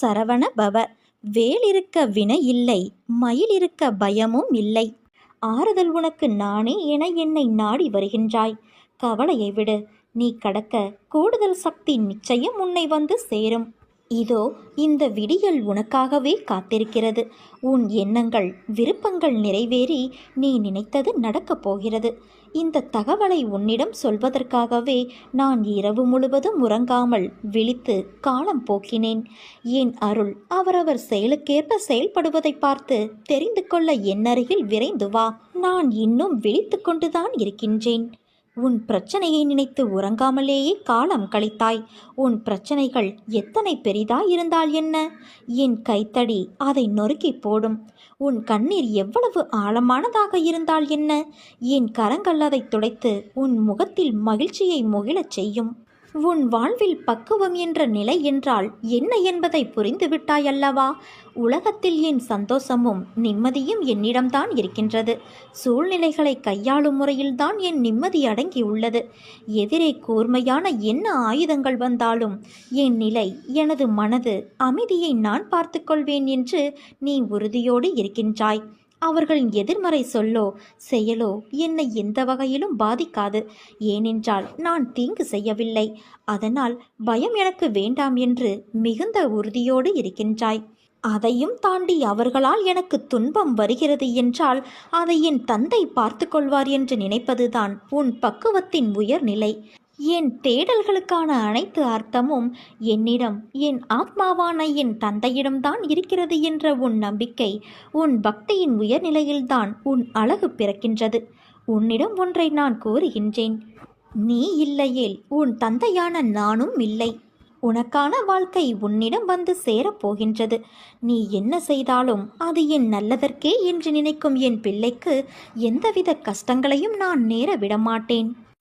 சரவண பவ. வேல் இருக்க வினை இல்லை மயில் இருக்க பயமும் இல்லை. ஆறுதல் உனக்கு நானே என என்னை நாடி வருகின்றாய். கவலையை விடு நீ கடக்க கூடுதல் சக்தி நிச்சயம் உன்னை வந்து சேரும். இதோ இந்த விடியல் உனக்காகவே காத்திருக்கிறது. உன் எண்ணங்கள் விருப்பங்கள் நிறைவேறி நீ நினைத்தது நடக்கப் போகிறது. இந்த தகவலை உன்னிடம் சொல்வதற்காகவே நான் இரவு முழுவதும் உறங்காமல் விழித்து காலம் போக்கினேன். என் அருள் அவரவர் செயலுக்கேற்ப செயல்படுவதை பார்த்து தெரிந்து கொள்ள என்னருகில் விரைந்து வா. நான் இன்னும் விழித்து கொண்டுதான் இருக்கின்றேன். உன் பிரச்சனையை நினைத்து உறங்காமலேயே காலம் கழித்தாய். உன் பிரச்சனைகள் எத்தனை பெரிதாயிருந்தால் என்ன? என் கைத்தடி அதை நொறுக்கி போடும். உன் கண்ணீர் எவ்வளவு ஆழமானதாக இருந்தால் என்ன? என் கரங்கள் அதை துடைத்து உன் முகத்தில் மகிழ்ச்சியை முகிழச் செய்யும். உன் வாழ்வில் பக்குவம் என்ற நிலை என்றால் என்ன என்பதை புரிந்துவிட்டாய் அல்லவா உலகத்தில் என் சந்தோஷமும் நிம்மதியும் என்னிடம்தான் இருக்கின்றது? சூழ்நிலைகளை கையாளும் முறையில்தான் என் நிம்மதி அடங்கியுள்ளது. எதிரே கூர்மையான என்ன ஆயுதங்கள் வந்தாலும் என் நிலை எனது மனது அமைதியை நான் பார்த்துக்கொள்வேன் என்று நீ உறுதியோடு இருக்கின்றாய். அவர்களின் எதிர்மறை சொல்லோ செயலோ என்னை எந்த வகையிலும் பாதிக்காது. ஏனென்றால் நான் தீங்கு செய்யவில்லை. அதனால் பயம் எனக்கு வேண்டாம் என்று மிகுந்த உறுதியோடு இருக்கின்றாய். அதையும் தாண்டி அவர்களால் எனக்கு துன்பம் வருகிறது என்றால் அதை என் தந்தை பார்த்து கொள்வார் என்று நினைப்பதுதான் உன் பக்குவத்தின் உயர்நிலை. என் தேடல்களுக்கான அனைத்து அர்த்தமும் என்னிடம் என் ஆத்மாவான என் தந்தையிடம்தான் இருக்கிறது என்ற உன் நம்பிக்கை உன் பக்தியின் உயர்நிலையில்தான் உன் அழகு பிறக்கின்றது. உன்னிடம் ஒன்றை நான் கூறுகின்றேன். நீ இல்லையேல் உன் தந்தையான நானும் இல்லை. உனக்கான வாழ்க்கை உன்னிடம் வந்து சேரப்போகின்றது நீ என்ன செய்தாலும் அது என் நல்லதற்கே என்று நினைக்கும் என் பிள்ளைக்கு எந்தவித கஷ்டங்களையும் நான் நேர விடமாட்டேன்.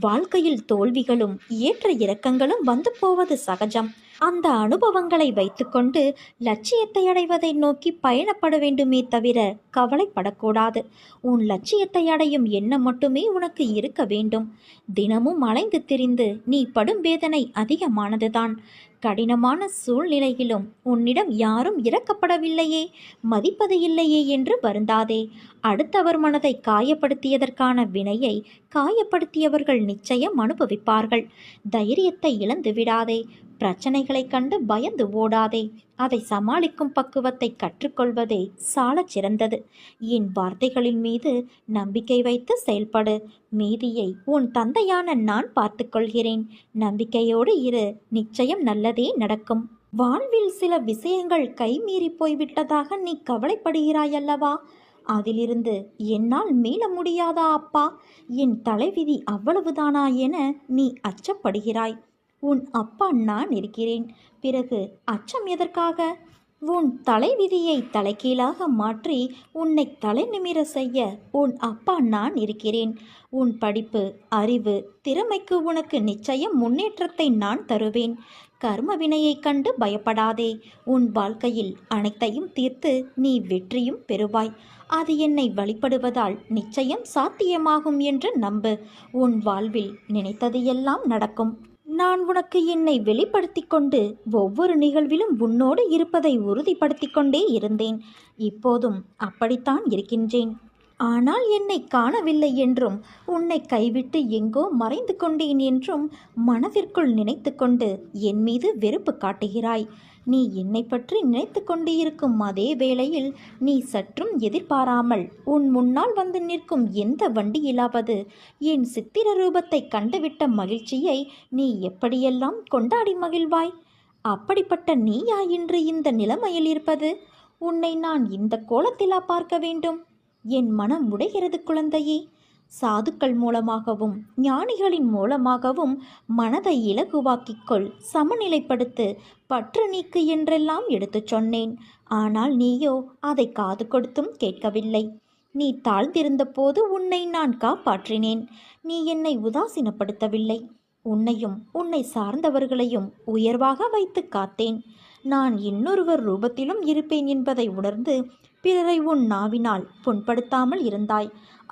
வாழ்க்கையில் தோல்விகளும் ஏற்ற இறக்கங்களும் வந்து போவது சகஜம். அந்த அனுபவங்களை வைத்துக்கொண்டு லட்சியத்தை அடைவதை நோக்கி பயணப்பட வேண்டுமே தவிர கவலைப்படக்கூடாது. உன் லட்சியத்தை அடையும் எண்ணம் மட்டுமே உனக்கு இருக்க வேண்டும். தினமும் அலைந்து திரிந்து நீ படும் வேதனை அதிகமானதுதான். கடினமான சூழ்நிலையிலும் உன்னிடம் யாரும் இறக்கப்படவில்லையே மதிப்பது இல்லையே என்று வருந்தாதே. அடுத்தவர் மனதை காயப்படுத்தியதற்கான வினையை காயப்படுத்தியவர்கள் நிச்சயம் அனுபவிப்பார்கள். தைரியத்தை இழந்து விடாதே பிரச்சனைகளைக் கண்டு பயந்து ஓடாதே. அதை சமாளிக்கும் பக்குவத்தை கற்றுக்கொள்வதே சாலச் சிறந்தது. என் வார்த்தைகளின் மீது நம்பிக்கை வைத்து செயல்படு. மீதியை உன் தந்தையான நான் பார்த்துக்கொள்கிறேன் நம்பிக்கையோடு இரு. நிச்சயம் நல்லதே நடக்கும். வாழ்வில் சில விஷயங்கள் கைமீறி போய்விட்டதாக நீ கவலைப்படுகிறாய் அல்லவா அதிலிருந்து என்னால் மீள முடியாதா அப்பா? என் தலைவிதி அவ்வளவுதானா என நீ அச்சப்படுகிறாய். உன் அப்பா நான் இருக்கிறேன். பிறகு அச்சம் எதற்காக? உன் தலைவிதியை தலைகீழாக மாற்றி உன்னை தலை நிமிர செய்ய உன் அப்பா நான் இருக்கிறேன். உன் படிப்பு அறிவு திறமைக்கு உனக்கு நிச்சயம் முன்னேற்றத்தை நான் தருவேன். கர்ம வினையைக் கண்டு பயப்படாதே. உன் வாழ்க்கையில் அனைத்தையும் தீர்த்து நீ வெற்றியும் பெறுவாய். அது என்னை வழிபடுவதால் நிச்சயம் சாத்தியமாகும் என்று நம்பு. உன் வாழ்வில் நினைத்தது எல்லாம் நடக்கும். நான் உனக்கு என்னை வெளிப்படுத்தி கொண்டு ஒவ்வொரு நிகழ்விலும் உன்னோடு இருப்பதை உறுதிப்படுத்தி கொண்டே இருந்தேன். இப்போதும் அப்படித்தான் இருக்கின்றேன். ஆனால் என்னை காணவில்லை என்றும் உன்னை கைவிட்டு எங்கோ மறைந்து கொண்டேன் என்றும் மனதிற்குள் நினைத்து கொண்டு என் மீது வெறுப்பு காட்டுகிறாய். நீ என்னை பற்றி நினைத்து கொண்டு இருக்கும் அதே வேளையில் நீ சற்றும் எதிர்பாராமல் உன் முன்னால் வந்து நிற்கும் எந்த வண்டியிலாவது என் சித்திர ரூபத்தை கண்டுவிட்ட மகிழ்ச்சியை நீ எப்படியெல்லாம் கொண்டாடி மகிழ்வாய்? அப்படிப்பட்ட நீயா இன்று இந்த நிலைமையில் இருப்பது? உன்னை நான் இந்த கோலத்திலா பார்க்க வேண்டும்? என் மனம் உடைகிறது குழந்தையே. சாதுக்கள் மூலமாகவும் ஞானிகளின் மூலமாகவும் மனதை இலகுவாக்கிக்கொள் சமநிலைப்படுத்து பற்று நீக்கு என்றெல்லாம் எடுத்துச் சொன்னேன். ஆனால் நீயோ அதை காது கொடுத்தும் கேட்கவில்லை. நீ தாழ்ந்திருந்த போது உன்னை நான் காப்பாற்றினேன். நீ என்னை உதாசீனப்படுத்தவில்லை. உன்னையும் உன்னை சார்ந்தவர்களையும் உயர்வாக வைத்து காத்தேன். நான் இன்னொருவர் ரூபத்திலும் இருப்பேன் என்பதை உணர்ந்து பிறரை உன் நாவினால் புண்படுத்தாமல் இருந்தாய்.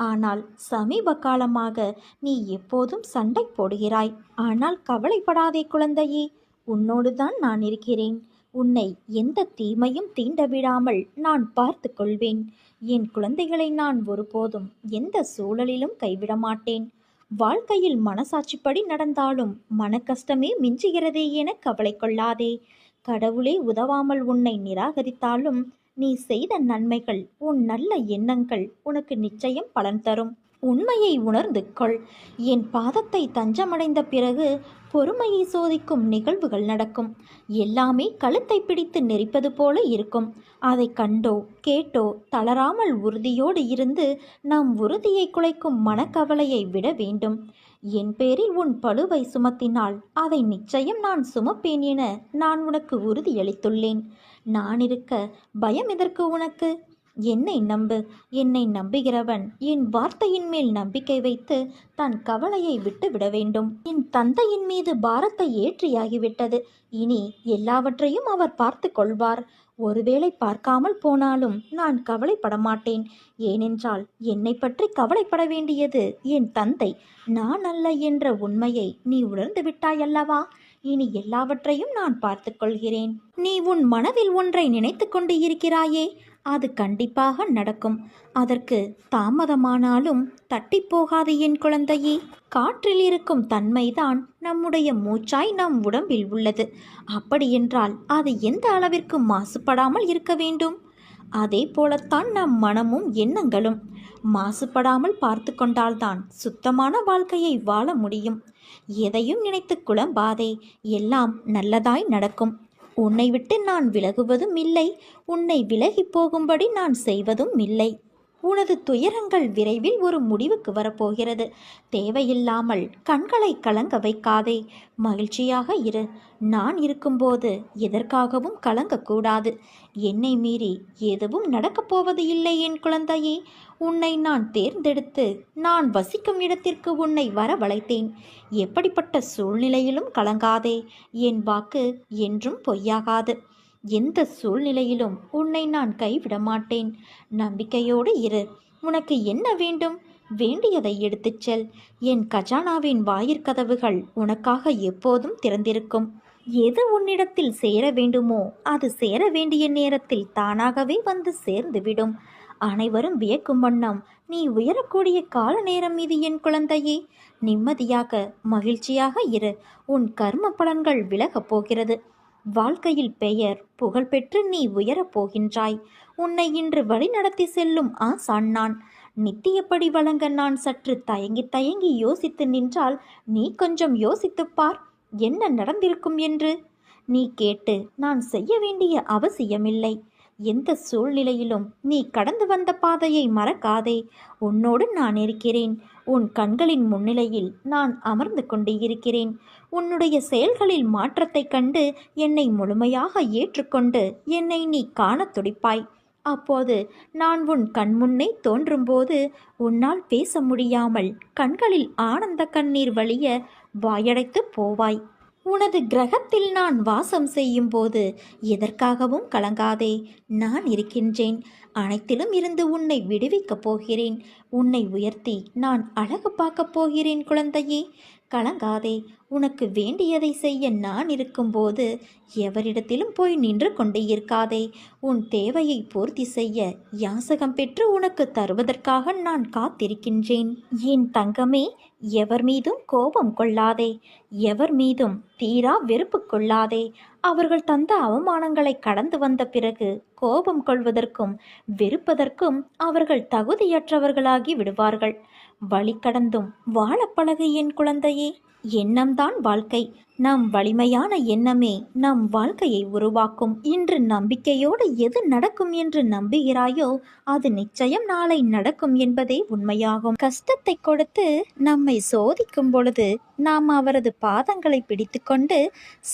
ஆனால் சமீப காலமாக நீ எப்போதும் சண்டை போடுகிறாய். ஆனால் கவலைப்படாதே குழந்தையே உன்னோடுதான் நான் இருக்கிறேன். உன்னை எந்த தீமையும் தீண்ட விடாமல் நான் பார்த்து கொள்வேன். என் குழந்தைகளை நான் ஒருபோதும் எந்த சூழலிலும் கைவிட மாட்டேன். வாழ்க்கையில் மனசாட்சிப்படி நடந்தாலும் மனக்கஷ்டமே மிஞ்சுகிறதே என கவலை கொள்ளாதே. கடவுளே உதவாமல் உன்னை நிராகரித்தாலும் நீ செய்த நன்மைகள் உன் நல்ல எண்ணங்கள் உனக்கு நிச்சயம் பலன் தரும். உண்மையை உணர்ந்து கொள். என் பாதத்தை தஞ்சமடைந்த பிறகு பொறுமையை சோதிக்கும் நிகழ்வுகள் நடக்கும். எல்லாமே கழுத்தை பிடித்து நெரிப்பது போல இருக்கும். அதை கண்டோ கேட்டோ தளராமல் உறுதியோடு இருந்து நம் உறுதியை குலைக்கும் மனக்கவலையை விட வேண்டும். என் பேரில் உன் பழுவை சுமத்தினால் அதை நிச்சயம் நான் சுமப்பேன் என நான் உனக்கு உறுதியளித்துள்ளேன். நான் இருக்க பயம் எதற்கு உனக்கு? என்னை நம்பு. என்னை நம்புகிறவன் என் வார்த்தையின் மேல் நம்பிக்கை வைத்து தன் கவலையை விட்டு விட வேண்டும். என் தந்தையின் மீது பாரத்தை ஏற்றியாகிவிட்டது. இனி எல்லாவற்றையும் அவர் பார்த்து கொள்வார். ஒருவேளை பார்க்காமல் போனாலும் நான் கவலைப்பட மாட்டேன் ஏனென்றால் என்னை பற்றி கவலைப்பட வேண்டியது என் தந்தை. நான் அல்ல என்ற உண்மையை நீ உணர்ந்து விட்டாயல்லவா இனி எல்லாவற்றையும் நான் பார்த்துக்கொள்கிறேன் நீ உன் மனதில் ஒன்றை நினைத்து கொண்டு இருக்கிறாயே. அது கண்டிப்பாக நடக்கும். அதற்கு தாமதமானாலும் தட்டி போகாது என் குழந்தையே. காற்றில் இருக்கும் தன்மைதான் நம்முடைய மூச்சாய் நம் உடம்பில் உள்ளது. அப்படியென்றால் அது எந்த அளவிற்கு மாசுபடாமல் இருக்க வேண்டும்? அதே போலத்தான் நம் மனமும் எண்ணங்களும். மாசுபடாமல் பார்த்து கொண்டால்தான் சுத்தமான வாழ்க்கையை வாழ முடியும். எதையும் நினைத்து குழம்பாதே. எல்லாம் நல்லதாய் நடக்கும். உன்னை விட்டு நான் விலகுவதும் இல்லை. உன்னை விலகி போகும்படி நான் செய்வதும் இல்லை. உனது துயரங்கள் விரைவில் ஒரு முடிவுக்கு வரப்போகிறது. தேவையில்லாமல் கண்களை கலங்க வைக்காதே. மகிழ்ச்சியாக இரு. நான் இருக்கும்போது எதற்காகவும் கலங்கக்கூடாது. என்னை மீறி எதுவும் நடக்கப் போவது இல்லை என் குழந்தையே. உன்னை நான் தேர்ந்தெடுத்து நான் வசிக்கும் இடத்திற்கு உன்னை வரவழைத்தேன். எப்படிப்பட்ட சூழ்நிலையிலும் கலங்காதே. என் வாக்கு என்றும் பொய்யாகாது. எந்த சூழ்நிலையிலும் உன்னை நான் கைவிட மாட்டேன் நம்பிக்கையோடு இரு. உனக்கு என்ன வேண்டும்? வேண்டியதை எடுத்துச் செல். என் கஜானாவின் வாயிற்கதவுகள் உனக்காக எப்போதும் திறந்திருக்கும். எது உன்னிடத்தில் சேர வேண்டுமோ அது சேர வேண்டிய நேரத்தில் தானாகவே வந்து சேர்ந்துவிடும். அனைவரும் வியக்கும் வண்ணம் நீ உயரக்கூடிய கால நேரம் இது என் குழந்தையே. நிம்மதியாக மகிழ்ச்சியாக இரு. உன் கர்ம பலன்கள் விலகப் போகிறது. வாழ்க்கையில் பெயர் புகழ்பெற்று நீ உயரப் போகின்றாய். உன்னை இன்று வழிநடத்தி செல்லும் ஆசான் நான். நித்தியப்படி வழங்க நான் சற்று தயங்கி தயங்கி யோசித்து நின்றால் நீ கொஞ்சம் யோசித்துப் பார் என்ன நடந்திருக்கும் என்று. நீ கேட்டு நான் செய்ய வேண்டிய அவசியமில்லை. எந்த சூழ்நிலையிலும் நீ கடந்து வந்த பாதையை மறக்காதே. உன்னோடு நான் இருக்கிறேன். உன் கண்களின் முன்னிலையில் நான் அமர்ந்து கொண்டு இருக்கிறேன். உன்னுடைய செயல்களில் மாற்றத்தைக் கண்டு என்னை முழுமையாக ஏற்றுக்கொண்டு என்னை நீ காணத் துடிப்பாய். அப்போது நான் உன் கண்முன்னே தோன்றும்போது உன்னால் பேச முடியாமல் கண்களில் ஆனந்த கண்ணீர் வழிய வாயடைத்து போவாய். உனது கிரகத்தில் நான் வாசம் செய்யும் போது எதற்காகவும் கலங்காதே நான் இருக்கின்றேன். அனைத்திலும் இருந்து உன்னை விடுவிக்கப் போகிறேன். உன்னை உயர்த்தி நான் அழகு பார்க்கப் போகிறேன் குழந்தையே. கலங்காதே உனக்கு வேண்டியதை செய்ய நான் இருக்கும்போது எவரிடத்திலும் போய் நின்று கொண்டே இருக்காதே. உன் தேவையை பூர்த்தி செய்ய யாசகம் பெற்று உனக்கு தருவதற்காக நான் காத்திருக்கின்றேன். என் தங்கமே எவர் மீதும் கோபம் கொள்ளாதே. எவர் மீதும் தீரா வெறுப்பு கொள்ளாதே. அவர்கள் தந்த அவமானங்களை கடந்து வந்த பிறகு கோபம் கொள்வதற்கும் வெறுப்பதற்கும் அவர்கள் தகுதியற்றவர்களாகி விடுவார்கள். வழி கடந்தும் வாழப்பழகு என் குழந்தையே. எண்ணம்தான் வாழ்க்கை. நம் வலிமையான எண்ணமே நம் வாழ்க்கையை உருவாக்கும். இன்று நம்பிக்கையோடு எது நடக்கும் என்று நம்புகிறாயோ அது நிச்சயம் நாளை நடக்கும் என்பதே உண்மையாகும். கஷ்டத்தை கொடுத்து நம்மை சோதிக்கும் பொழுது நாம் அவரது பாதங்களை பிடித்துக்கொண்டு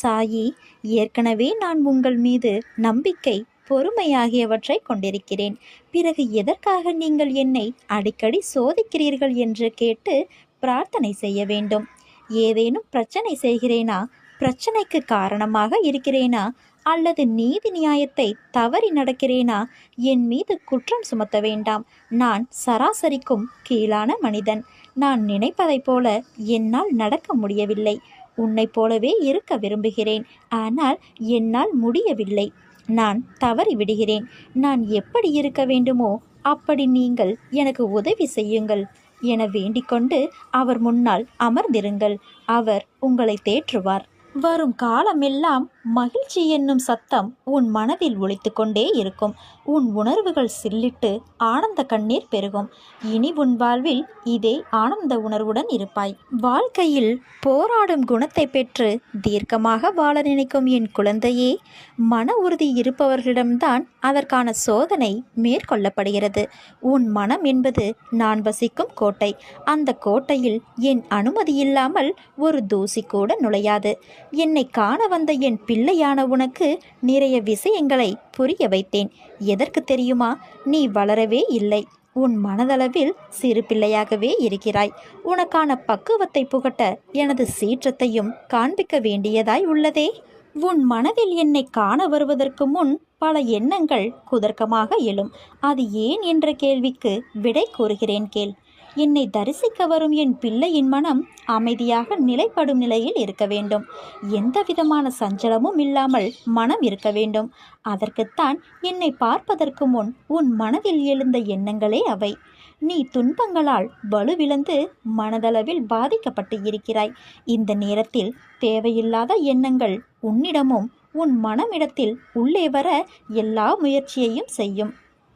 சாயி ஏற்கனவே நான் உங்கள் மீது நம்பிக்கை பொறுமை ஆகியவற்றை கொண்டிருக்கிறேன். பிறகு எதற்காக நீங்கள் என்னை அடிக்கடி சோதிக்கிறீர்கள் என்று கேட்டு பிரார்த்தனை செய்ய வேண்டும். ஏதேனும் பிரச்சனை செய்கிறேனா? பிரச்சனைக்கு காரணமாக இருக்கிறேனா? அல்லது நீதி நியாயத்தை தவறி நடக்கிறேனா? என் மீது குற்றம் சுமத்த வேண்டாம். நான் சராசரிக்கும் கீழான மனிதன். நான் நினைப்பதைப் போல என்னால் நடக்க முடியவில்லை. உன்னைப் போலவே இருக்க விரும்புகிறேன். ஆனால் என்னால் முடியவில்லை. நான் தவறி விடுகிறேன். நான் எப்படி இருக்க வேண்டுமோ அப்படி நீங்கள் எனக்கு உதவி செய்யுங்கள். என வேண்டிக்கொண்டு அவர் முன்னால் அமர்ந்திருங்கள். அவர் உங்களை தேற்றுவார். வரும் காலமெல்லாம் மகிழ்ச்சி என்னும் சத்தம் உன் மனதில் ஒழித்து கொண்டே இருக்கும். உன் உணர்வுகள் சில்லிட்டு ஆனந்த கண்ணீர் பெருகும். இனி உன் வாழ்வில் இதே ஆனந்த உணர்வுடன் இருப்பாய். வாழ்க்கையில் போராடும் குணத்தை பெற்று தீர்க்கமாக வாழ நினைக்கும் என் குழந்தையே மன உறுதி இருப்பவர்களிடம்தான் அதற்கான சோதனை மேற்கொள்ளப்படுகிறது. உன் மனம் என்பது நான் வசிக்கும் கோட்டை. அந்த கோட்டையில் என் அனுமதி இல்லாமல் ஒரு தூசி கூட நுழையாது. என்னை காண வந்த என் பிள்ளையான உனக்கு நிறைய விஷயங்களை புரிய வைத்தேன். எதற்கு தெரியுமா? நீ வளரவே இல்லை. உன் மனதளவில் சிறு பிள்ளையாகவே இருக்கிறாய். உனக்கான பக்குவத்தை புகட்ட எனது சீற்றத்தையும் காண்பிக்க வேண்டியதாய் உள்ளதே. உன் மனதில் என்னை காண வருவதற்கு முன் பல எண்ணங்கள் குதர்க்கமாக எழும். அது ஏன் என்ற கேள்விக்கு விடை கூறுகிறேன் கேள். என்னை தரிசிக்க வரும் என் பிள்ளையின் மனம் அமைதியாக நிலைப்படும் நிலையில் இருக்க வேண்டும். எந்த விதமான சஞ்சலமும் இல்லாமல் மனம் இருக்க வேண்டும். அதற்குத்தான் என்னை பார்ப்பதற்கு முன் உன் மனதில் எழுந்த எண்ணங்களே அவை. நீ துன்பங்களால் வலுவிழந்து மனதளவில் பாதிக்கப்பட்டு இருக்கிறாய். இந்த நேரத்தில் தேவையில்லாத எண்ணங்கள் உன்னிடமும் உன் மனமிடத்தில் உள்ளே வர எல்லா முயற்சியையும் செய்யும்.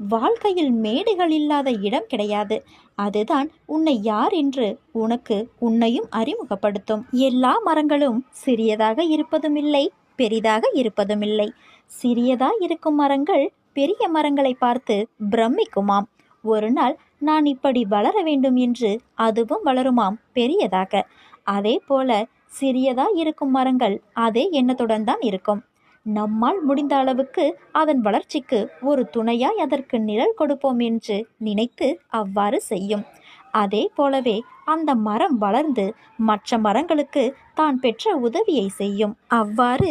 வாழ்க்கையில் மேடைகள் இல்லாத இடம் கிடையாது. அதுதான் உன்னை யார் என்று உனக்கு உன்னையும் அறிமுகப்படுத்தும். எல்லா மரங்களும் சிறியதாக இருப்பதும் இல்லை பெரிதாக இருப்பதும் இல்லை சிறியதாக இருக்கும் மரங்கள் பெரிய மரங்களை பார்த்து பிரமிக்குமாம். ஒரு நாள் நான் இப்படி வளர வேண்டும் என்று அதுவும் வளருமாம் பெரியதாக. அதே போல சிறியதாக இருக்கும் மரங்கள் அதே எண்ணத்துடன் தான் இருக்கும். நம்மால் முடிந்த அளவுக்கு அதன் வளர்ச்சிக்கு ஒரு துணையாய் அதற்கு நிழல் கொடுப்போம் என்று நினைத்து அவ்வாறு செய்யும். அதே போலவே அந்த மரம் வளர்ந்து மற்ற மரங்களுக்கு தான் பெற்ற உதவியை செய்யும். அவ்வாறு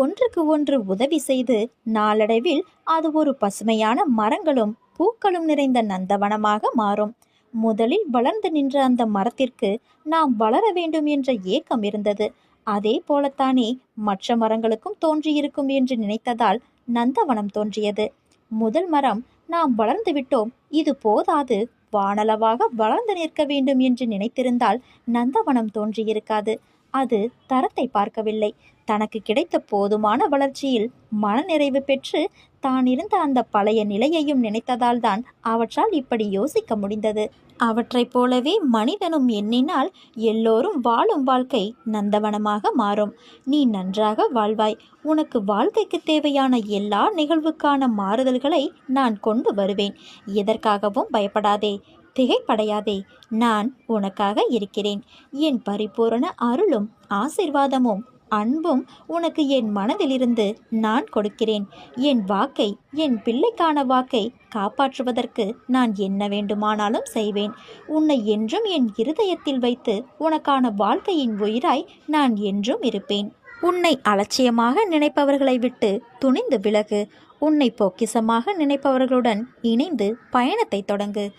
ஒன்றுக்கு ஒன்று உதவி செய்து நாளடைவில் அது ஒரு பசுமையான மரங்களும் பூக்களும் நிறைந்த நந்தவனமாக மாறும். முதலில் வளர்ந்து நின்ற அந்த மரத்திற்கு நாம் வளர வேண்டும் என்ற ஏக்கம் இருந்தது. அதே போலத்தானே மற்ற மரங்களுக்கும் தோன்றியிருக்கும் என்று நினைத்ததால் நந்தவனம் தோன்றியது. முதல் மரம் நாம் வளர்ந்து விட்டோம். இது போதாது. வானளவாக வளர்ந்து நிற்க வேண்டும் என்று நினைத்திருந்தால் நந்தவனம் தோன்றியிருக்காது. அது தரத்தை பார்க்கவில்லை. தனக்கு கிடைத்த போதுமான வளர்ச்சியில் மனநிறைவு பெற்று தான் இருந்த அந்த பழைய நிலையையும் நினைத்ததால்தான் அவற்றால் இப்படி யோசிக்க முடிந்தது. அவற்றைப் போலவே மனிதனும் எண்ணினால் எல்லோரும் வாழும் வாழ்க்கை நந்தவனமாக மாறும். நீ நன்றாக வாழ்வாய். உனக்கு வாழ்க்கைக்கு தேவையான எல்லா நிகழ்வுக்கான மாறுதல்களை நான் கொண்டு வருவேன். எதற்காகவும் பயப்படாதே. திகைப்படையாதே. நான் உனக்காக இருக்கிறேன். என் பரிபூரண அருளும் ஆசிர்வாதமும் அன்பும் உனக்கு என் மனதிலிருந்து நான் கொடுக்கிறேன். என் வாக்கை என் பிள்ளைக்கான வாக்கை காப்பாற்றுவதற்கு நான் என்ன வேண்டுமானாலும் செய்வேன். உன்னை என்றும் என் இருதயத்தில் வைத்து உனக்கான வாழ்க்கையின் உயிராய் நான் என்றும் இருப்பேன். உன்னை அலட்சியமாக நினைப்பவர்களை விட்டு துணிந்து விலகு. உன்னை பொக்கிசமாக நினைப்பவர்களுடன் இணைந்து பயணத்தை தொடங்கு.